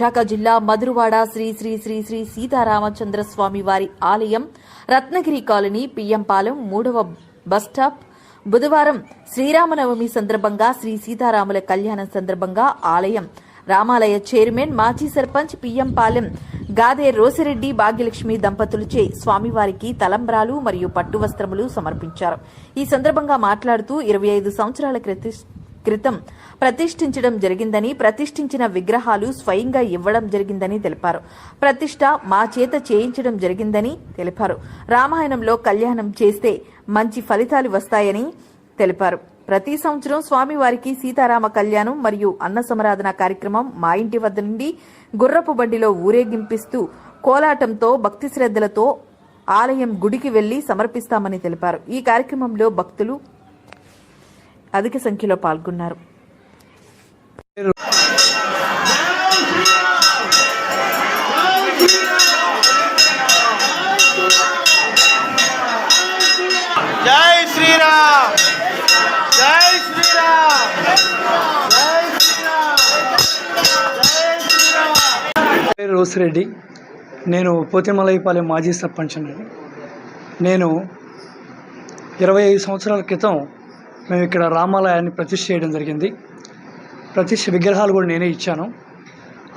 విశాఖ జిల్లా మధురవాడ శ్రీ శ్రీ శ్రీ శ్రీ సీతారామచంద్ర స్వామి వారి ఆలయం రత్నగిరి కాలనీ పియ్యంపాలెం మూడవ బస్టాప్ బుధవారం శ్రీరామనవమి సందర్భంగా శ్రీ సీతారాముల కళ్యాణం సందర్భంగా ఆలయం రామాలయ చైర్మన్ మాజీ సర్పంచ్ పియ్యంపాలెం గాదే రోసిరెడ్డి భాగ్యలక్ష్మి దంపతులచే స్వామివారికి తలంబ్రాలు మరియు పట్టు వస్త్రములు సమర్పించారు. ఈ సందర్భంగా మాట్లాడుతూ ఇరవై ఐదు సంవత్సరాల క్రితం క్రితం ప్రతిష్ఠించడం జరిగిందని ప్రతిష్ఠించిన విగ్రహాలు స్వయంగా ఇవ్వడం జరిగిందని తెలిపారు. ప్రతిష్ట మా చేత చేయించడం జరిగిందని తెలిపారు. రామాయణంలో కళ్యాణం చేస్తే మంచి ఫలితాలు వస్తాయని తెలిపారు. ప్రతి సంవత్సరం స్వామివారికి సీతారామ కళ్యాణం మరియు అన్న సమరాధన కార్యక్రమం మా ఇంటి వద్ద నుండి గుర్రపు బండిలో ఊరేగింపిస్తూ కోలాటంతో భక్తి శ్రద్ధలతో ఆలయం గుడికి వెళ్ళి సమర్పిస్తామని తెలిపారు. ఈ కార్యక్రమంలో భక్తులు అధిక సంఖ్యలో పాల్గొన్నారు. జై శ్రీరామ్! జై శ్రీరామ్! జై శ్రీరామ్! జై శ్రీరామ్! పేరు రోసిరెడ్డి నేను పోతిమలైపాలెం మాజీ సర్పంచ్ అండి నేను ఇరవై ఐదు సంవత్సరాల క్రితం మేము ఇక్కడ రామాలయాన్ని ప్రతిష్ఠ చేయడం జరిగింది. ప్రతిష్ఠ విగ్రహాలు కూడా నేనే ఇచ్చాను.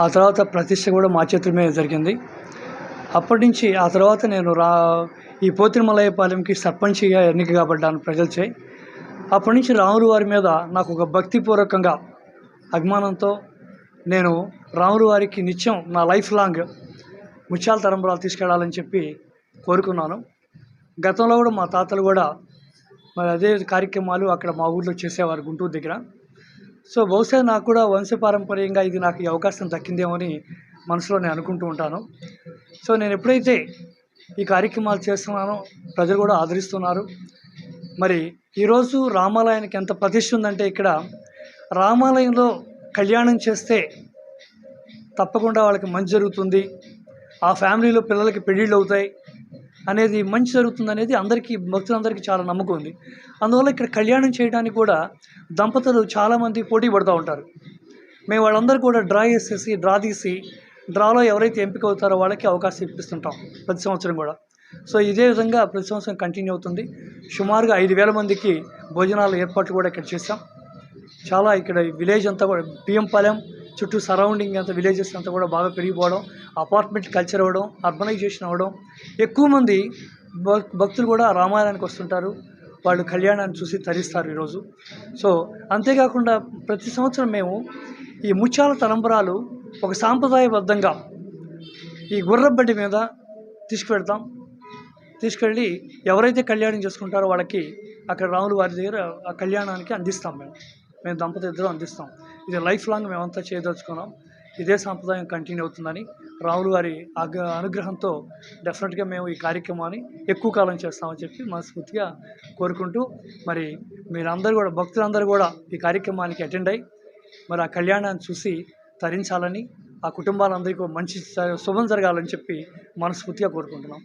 ఆ తర్వాత ప్రతిష్ఠ కూడా మా చేతుల మీద జరిగింది. అప్పటి నుంచి ఆ తర్వాత నేను రా ఈ పోతిమలైపాలెంకి సర్పంచిగా ఎన్నిక కాబడ్డాను ప్రజలచే. అప్పటి నుంచి రాములు వారి మీద నాకు ఒక భక్తిపూర్వకంగా అభిమానంతో నేను రాములు వారికి నిత్యం నా లైఫ్ లాంగ్ ముత్యాల తరంబరాలు తీసుకెళ్ళాలని చెప్పి కోరుకున్నాను. గతంలో కూడా మా తాతలు కూడా మరి అదే కార్యక్రమాలు అక్కడ మా ఊర్లో చేసేవారు గుంటూరు దగ్గర. సో బహుశా నాకు కూడా వంశపారంపర్యంగా ఇది నాకు ఈ అవకాశం దక్కిందేమో అని మనసులో నేను అనుకుంటూ ఉంటాను. సో నేను ఎప్పుడైతే ఈ కార్యక్రమాలు చేస్తున్నానో ప్రజలు కూడా ఆదరిస్తున్నారు. మరి ఈరోజు రామాలయానికి ఎంత ప్రతిష్ఠ ఉందంటే ఇక్కడ రామాలయంలో కళ్యాణం చేస్తే తప్పకుండా వాళ్ళకి మంచి జరుగుతుంది. ఆ ఫ్యామిలీలో పిల్లలకి పెళ్ళిళ్ళు అవుతాయి. అనేది మంచి జరుగుతుంది అనేది అందరికీ భక్తులందరికీ చాలా నమ్మకం ఉంది. అందువల్ల ఇక్కడ కళ్యాణం చేయడానికి కూడా దంపతులు చాలామంది పోటీ పడుతూ ఉంటారు. మేము వాళ్ళందరూ కూడా డ్రా చేసేసి డ్రా తీసి డ్రాలో ఎవరైతే ఎంపిక అవుతారో వాళ్ళకి అవకాశం ఇప్పిస్తుంటాం ప్రతి సంవత్సరం కూడా. సో ఇదే విధంగా ప్రతి సంవత్సరం కంటిన్యూ అవుతుంది. సుమారుగా ఐదు వేల మందికి భోజనాల ఏర్పాట్లు కూడా ఇక్కడ చేస్తాం చాలా ఇక్కడ విలేజ్ అంతా కూడా బియ్యంపాలెం చుట్టూ సరౌండింగ్ అంతా విలేజెస్ అంతా కూడా బాగా పెరిగిపోవడం అపార్ట్మెంట్ కల్చర్ అవ్వడం అర్బనైజేషన్ అవ్వడం. ఎక్కువ మంది భక్తులు కూడా రామాయణానికి వస్తుంటారు. వాళ్ళు కళ్యాణాన్ని చూసి తరిస్తారు ఈరోజు. సో అంతేకాకుండా ప్రతి సంవత్సరం మేము ఈ ముత్యాల తలంబరాలు ఒక సాంప్రదాయబద్ధంగా ఈ గుర్రబడ్డి మీద తీసుకువెడతాం తీసుకెళ్ళి ఎవరైతే కళ్యాణం చేసుకుంటారో వాళ్ళకి అక్కడ రాములు వారి దగ్గర ఆ కళ్యాణానికి అందిస్తాం మేము. మేము దంపతి ఇద్దరం అందిస్తాం. ఇది లైఫ్ లాంగ్ మేమంతా చేయదలుచుకున్నాం. ఇదే సాంప్రదాయం కంటిన్యూ అవుతుందని రాములు గారి అనుగ్రహంతో డెఫినెట్గా మేము ఈ కార్యక్రమాన్ని ఎక్కువ కాలం చేస్తామని చెప్పి మనస్ఫూర్తిగా కోరుకుంటూ మరి మీరందరూ కూడా భక్తులందరూ కూడా ఈ కార్యక్రమానికి అటెండ్ అయ్యి మరి ఆ కళ్యాణాన్ని చూసి తరించాలని ఆ కుటుంబాలందరికీ మంచి శుభం జరగాలని చెప్పి మనస్ఫూర్తిగా కోరుకుంటున్నాం.